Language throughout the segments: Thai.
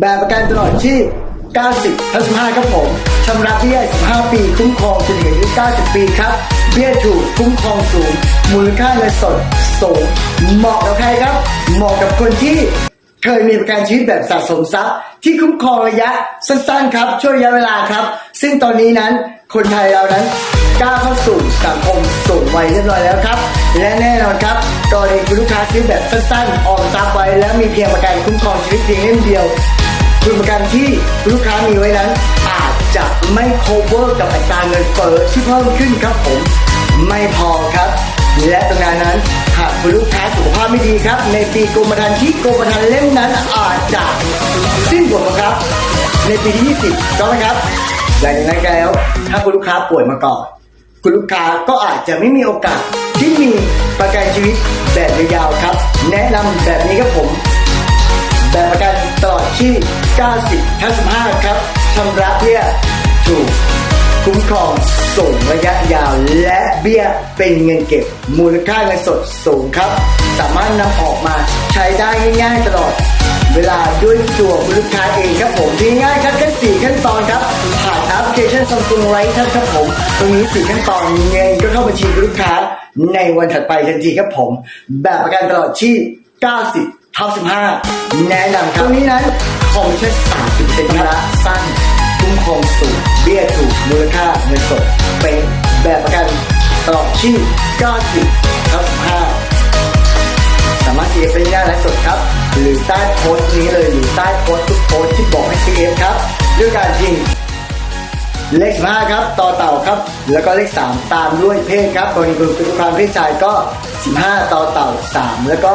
แบบประกันตลอดชีพ 90ทั้ง15ครับผมชำระเบี้ย15 ปี คุ้มครองจนถึงอายุ90 ปีครับ เบี้ยถูกคุ้มครองสูง มูลค่าเงินสดสูงเหมาะกับใครครับ เหมาะกับคนที่ เคยมีประกันชีวิตแบบสะสมทรัพย์ ที่คุ้มครองระยะสั้นๆครับช่วงระยะเวลาครับ ซึ่งตอนนี้นั้นคนไทยเรานั้นก้าวเข้าสู่สังคมสูงวัยเรียบร้อยแล้วครับ และแน่นอนครับกรณีคุณลูกค้าซื้อแบบสั้นๆออมทรัพย์ไว้แล้วมีเพียงประกันคุ้มครองชีวิตเพียงเล่มเดียวคุณประกันที่ลูกค้ามีไว้นั้น อาจจะไม่ cover กับอัตราเงินเฟ้อที่เพิ่มขึ้นครับผมไม่พอครับ และตรงนั้นนั้น หากคุณลูกค้าสุขภาพไม่ดีครับ ในปีกรมธรรม์ที่กรมธรรม์เล่มนั้นอาจจะสิ้นสุดครับ ในปีที่ 20ก็นะครับหลังจากนั้นแล้ว ถ้าคุณลูกค้าป่วยมาก่อนคุณลูกค้าก็อาจจะไม่มีโอกาสที่มีประกันชีวิตแบบยาวๆครับ แนะนำแบบนี้ครับผมแบบประกันตลอดชีพ90 ทั้ง 15 ครับชำระเบี้ยถูก คุ้มครองสูงระยะยาว และเบี้ยเป็นเงินเก็บ มูลค่าเงินสดสูงครับ สามารถนำออกมาใช้ได้ง่ายๆตลอด เวลาด้วยตัวคุณลูกค้าเองครับผมที่ง่ายครับแค่สี่ขั้นตอนครับผ่านแอปพลิเคชัน Samsung Light ครับผม ตรงนี้สี่ขั้นตอนเงินก็เข้าบัญชีคุณลูกค้าในวันถัดไปทันทีครับผม แบบประกันตลอดชีพ90ทับ15 แนะนำครับตรงนี้นั้นคอมมิชชั่น30เป็นระสั้น คุ้มครองสูงเบี้ยถูกมูลค่าเงินสดเป็นแบบประกันตลอดชีพ90ทับ5สามารถ CF ได้ง่ายและสดครับ หรือใต้โพสต์นี้เลยหรือใต้โพสต์ทุกโพสต์ที่บอกให้ CF ครับด้วยการพิมพ์เลข15ครับต่อเต่าครับ แล้วก็เลข 3 ตามด้วยเพศครับกรณีคุณเป็นลูกค้าเพศชายก็ 15 ต่อเต่า 3 แล้วก็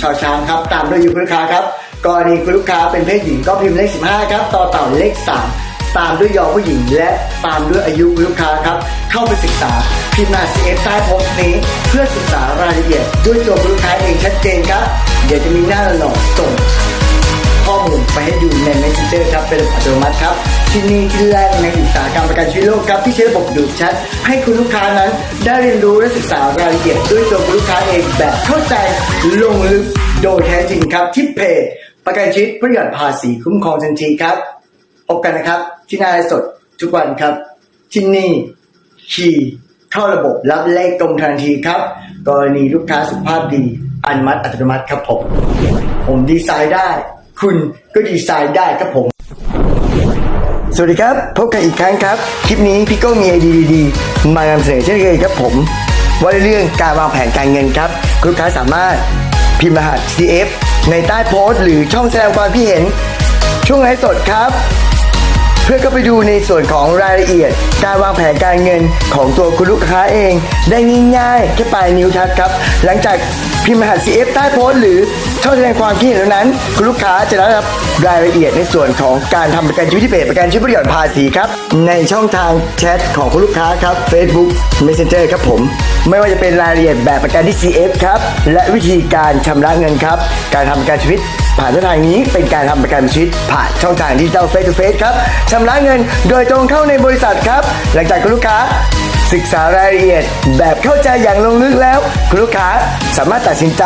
ชาวช้างครับ ตามด้วยอายุคุณลูกค้าครับกรณีคุณลูกค้าเป็นเพศหญิงก็พิมพ์เลข 15 ครับ ต่อเต่าเลข 3 ตามด้วยยอผู้หญิง และตามด้วยอายุลูกค้าครับ เข้าไปศึกษาพิมพ์มา CF ใต้โพสต์นี้ เพื่อศึกษารายละเอียดด้วยตัวลูกค้าเองชัดเจนครับ เดี๋ยวจะมีหน้าหล่อๆส่งข้อมูลไปให้ดูใน Messenger ครับเป็นอัตโนมัติครับ ที่นี่ที่แรกในอุตสาหกรรมประกันชีวิตโลกครับที่ใช้ระบบดูดแชทให้คุณลูกค้านั้น ได้เรียนรู้และศึกษารายละเอียดด้วยตัวคุณลูกค้าเองแบบเข้าใจลงลึกโดยแท้จริงครับที่เพจประกันชีวิตประหยัดภาษีคุ้มครองทันทีครับ พบกันนะครับ ที่หน้าไลฟ์สดทุกวันครับ ที่นี่คีย์เข้าระบบรับเลขตรงทันทีครับ กรณีลูกค้าสุขภาพดีอนุมัตอัตโนมัติครับผม ผมดีไซน์ได้ คุณก็ดีไซน์ได้ครับผม สวัสดีครับ พบกันอีกครั้งครับ คลิปนี้พี่โก้มีไอเดียดีๆมานำเสนอเช่นเคยครับผม ว่าเรื่องการวางแผนการเงินครับลูกค้าสามารถพิมพ์รหัส CF ในใต้โพสต์หรือช่องแสดงความคิดเห็น ช่วงไลฟ์สดครับ เพื่อเข้าไปดูในส่วนของรายละเอียด การวางแผนการเงินของตัวคุณลูกค้าเอง ได้ง่ายๆแค่ปลายนิ้วทัดครับ หลังจากพิมพ์รหัส CF ใต้โพสต์หรือช่องแสดงความคิดเห็นเท่านั้น คุณลูกค้าจะได้รับรายละเอียดในส่วนของการทำประกันชีวิตที่เพจประกันชีวิตประโยชน์ภาษีครับ ในช่องทางแชทของคุณลูกค้าครับ Facebook Messenger ครับผม ไม่ว่าจะเป็นรายละเอียดแบบประกันที่ CF ครับ และวิธีการชำระเงินครับ การทำประกันชีวิต ผ่านช่องทางนี้เป็นการทำประกันชีวิตผ่านช่องทางดิจิทัลเฟสทูเฟสครับชำระเงินโดยตรงเข้าในบริษัทครับ หลังจากคุณลูกค้าศึกษารายละเอียดแบบเข้าใจอย่างลงลึกแล้ว คุณลูกค้าสามารถตัดสินใจ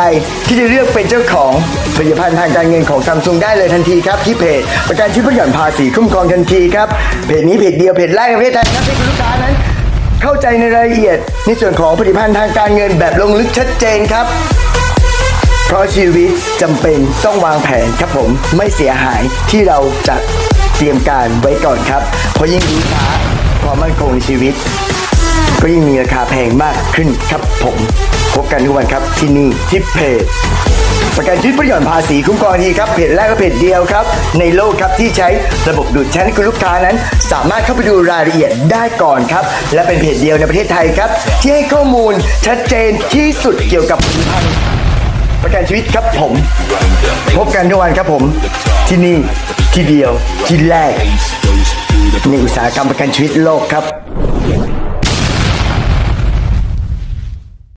ที่จะเลือกเป็นเจ้าของผลิตภัณฑ์ทางการเงินของซัมซุงได้เลยทันทีครับ ที่เพจประกันชีวิตหยัดภาษีคุ้มครองทันทีครับ เพจนี้เพจเดียวเพจแรกในประเทศไทยครับที่คุณลูกค้านั้น เข้าใจในรายละเอียดในส่วนของผลิตภัณฑ์ทางการเงินแบบลงลึกชัดเจนครับ เพราะชีวิตจำเป็นต้องวางแผนครับผมไม่เสียหายที่เราจะเตรียมการไว้ก่อนครับ เพราะยิ่งรู้ช้าความมั่นคงในชีวิต ก็ยิ่งมีราคาแพงมากขึ้นครับผมพบกันทุกวันครับที่นี่ที่เพจประกันชีวิตประหย่อนภาษีคุ้มครองทีครับเพจแรกก็เพจเดียวครับ ในโลกครับที่ใช้ระบบดูดแชทให้คุณลูกค้านั้น สามารถเข้าไปดูรายละเอียดได้ก่อนครับ และเป็นเพจเดียวในประเทศไทยครับ ที่ให้ข้อมูลชัดเจนที่สุดเกี่ยวกับผลิตภัณฑ์ ประกันชีวิตครับผม พบกันทุกวันครับผม ที่นี่ที่เดียวที่แรกในอุตสาหกรรมประกันชีวิตโลกครับ